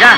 যা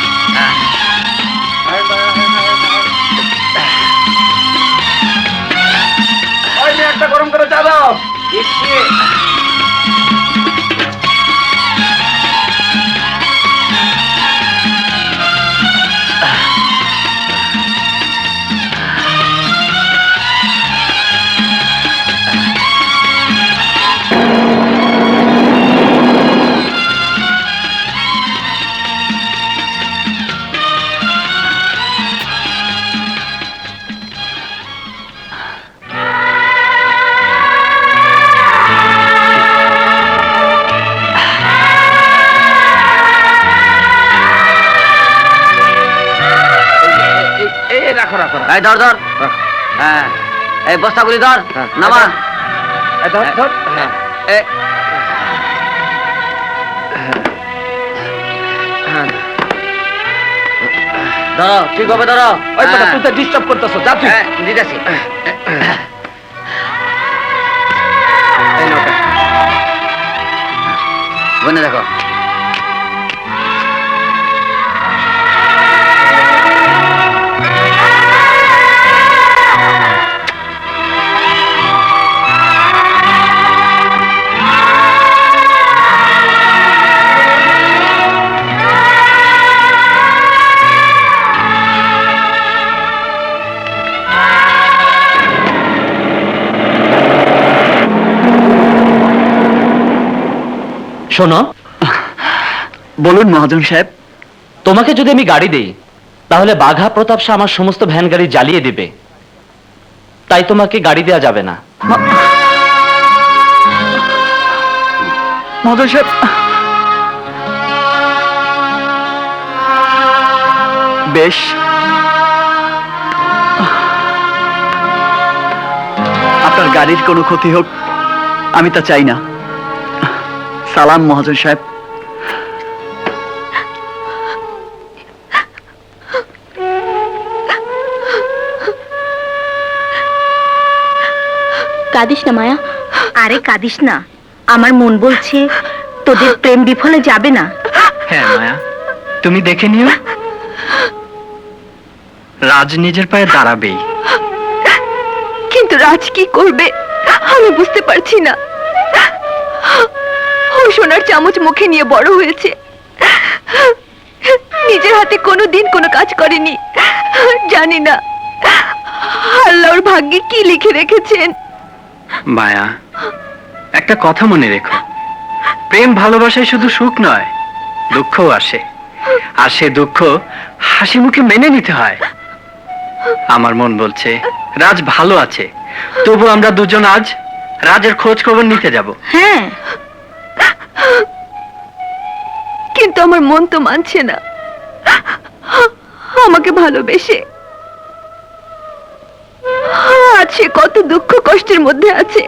রাখো রাখো রাখো। এই ধর ধর। হ্যাঁ এই বস্তাগুলি ধর হ্যাঁ। নামা। ধর ধর। হ্যাঁ। ধরো ঠিক হবে ধরো। ওই। তুই তো ডিস্টার্ব করতেছ যা তুই। দিতেছি। বনে দেখো। শোনো। বলুন মহাজন সাহেব তোমাকে যদি আমি গাড়ি দেই তাহলে বাঘা প্রতাপ শাহ আমার সমস্ত ভ্যান গাড়ি জ্বালিয়ে দিবে। তাই তোমাকে গাড়ি দেওয়া যাবে না। মহাজন সাহেব বেশ। আপনার গাড়ির কোনো ক্ষতি হোক আমি তা চাই না। সালাম মহাজন সাহেব। কাঁদিস না মায়া। আরে কাঁদিস না। আমার মন বলছে তোদের প্রেম বিফলে যাবে না। হ্যাঁ মায়া। তুমি দেখে নিও। রাজ নিজের পায়ে দাঁড়াবেই। কিন্তু রাজ কি করবে আমি বুঝতে পারছি না। সোনার চামচ মুখে নিয়ে বড় হয়েছে। নিজের হাতে কোনো দিন কোনো কাজ করেনি। জানি না আল্লাহর ভাগ্যে কি লিখে রেখেছেন। মায়া একটা কথা মনে রেখো। প্রেম ভালোবাসায় শুধু সুখ নয় দুঃখও আসে। আর সে দুঃখ হাসি মুখে মেনে নিতে হয়। আমার মন বলছে রাজ ভালো আছে তবু আমরা দুজন আজ রাজের খোঁজ খবর নিতে যাব। হ্যাঁ। কিন্তু আমার মন তো মানছে না। আমাকে ভালোবেসে। সে কত দুঃখ কষ্টের মধ্যে আছে।